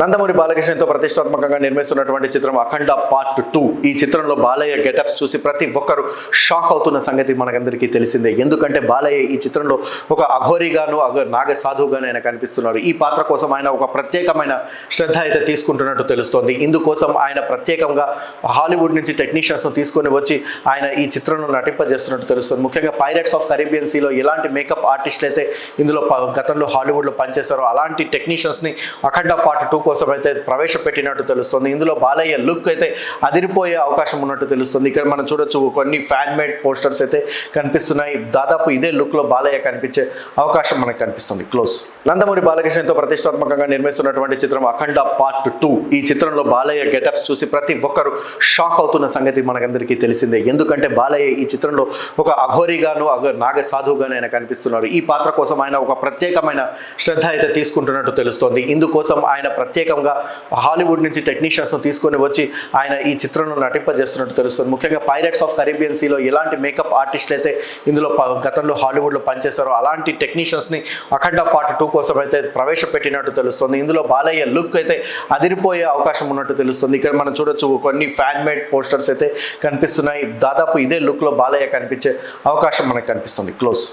నందమూరి బాలకృష్ణతో ప్రతిష్టాత్మకంగా నిర్మిస్తున్నటువంటి చిత్రం అఖండ part two. ఈ చిత్రంలో బాలయ్య గెటప్స్ చూసి ప్రతి ఒక్కరు షాక్ అవుతున్న సంగతి మనకందరికీ తెలిసిందే. ఎందుకంటే బాలయ్య ఈ చిత్రంలో ఒక అఘోరిగాను నాగ సాధువుగాను ఆయన కనిపిస్తున్నారు. ఈ పాత్ర కోసం ఆయన ఒక ప్రత్యేకమైన శ్రద్ధ అయితే తీసుకుంటున్నట్టు తెలుస్తోంది. ఇందుకోసం ఆయన ప్రత్యేకంగా హాలీవుడ్ నుంచి టెక్నీషియన్స్ను తీసుకొని వచ్చి ఆయన ఈ చిత్రంలో నటింపజేస్తున్నట్టు తెలుస్తుంది. ముఖ్యంగా పైరట్స్ ఆఫ్ కరీబియన్ సీలో ఎలాంటి మేకప్ ఆర్టిస్టులు అయితే ఇందులో ప- గతంలో హాలీవుడ్లో పనిచేశారో అలాంటి టెక్నీషియన్స్ని అఖండ పార్ట్ టూ కోసం అయితే ప్రవేశపెట్టినట్టు తెలుస్తుంది. ఇందులో బాలయ్య లుక్ అయితే అదిరిపోయే అవకాశం ఉన్నట్టు తెలుస్తుంది. ఇక్కడ మనం చూడొచ్చు కొన్ని ఫ్యాన్ మేడ్ పోస్టర్స్ అయితే కనిపిస్తున్నాయి. దాదాపు ఇదే లుక్లో బాలయ్య కనిపించే అవకాశం మనకు కనిపిస్తుంది. క్లోజ్ నందమూరి బాలకృష్ణతో ప్రతిష్టాత్మకంగా నిర్మిస్తున్నటువంటి చిత్రం అఖండ పార్ట్ టూ ఈ చిత్రంలో బాలయ్య గెటప్స్ చూసి ప్రతి ఒక్కరు షాక్ అవుతున్న సంగతి మనకందరికీ తెలిసిందే. ఎందుకంటే బాలయ్య ఈ చిత్రంలో ఒక అఘోరిగాను అగ నాగ సాధువుగాను ఆయన కనిపిస్తున్నారు. ఈ పాత్ర కోసం ఆయన ఒక ప్రత్యేకమైన శ్రద్ధ అయితే తీసుకుంటున్నట్టు తెలుస్తోంది. ఇందుకోసం ఆయన ప్రత్యేకంగా హాలీవుడ్ నుంచి టెక్నీషియన్స్ను తీసుకొని వచ్చి ఆయన ఈ చిత్రంలో నటింపజేస్తున్నట్టు తెలుస్తుంది. ముఖ్యంగా పైరట్స్ ఆఫ్ కరీబియన్ సీలో ఎలాంటి మేకప్ ఆర్టిస్టులు అయితే ఇందులో గతంలో హాలీవుడ్లో పనిచేశారో అలాంటి టెక్నీషియన్స్ని అఖండ పార్ట్ టూ కోసం అయితే ప్రవేశపెట్టినట్టు తెలుస్తుంది. ఇందులో బాలయ్య లుక్ అయితే అదిరిపోయే అవకాశం ఉన్నట్టు తెలుస్తుంది. ఇక్కడ మనం చూడొచ్చు కొన్ని ఫ్యాన్ మేడ్ పోస్టర్స్ అయితే కనిపిస్తున్నాయి. దాదాపు ఇదే లుక్లో బాలయ్య కనిపించే అవకాశం మనకు కనిపిస్తుంది. క్లోజ్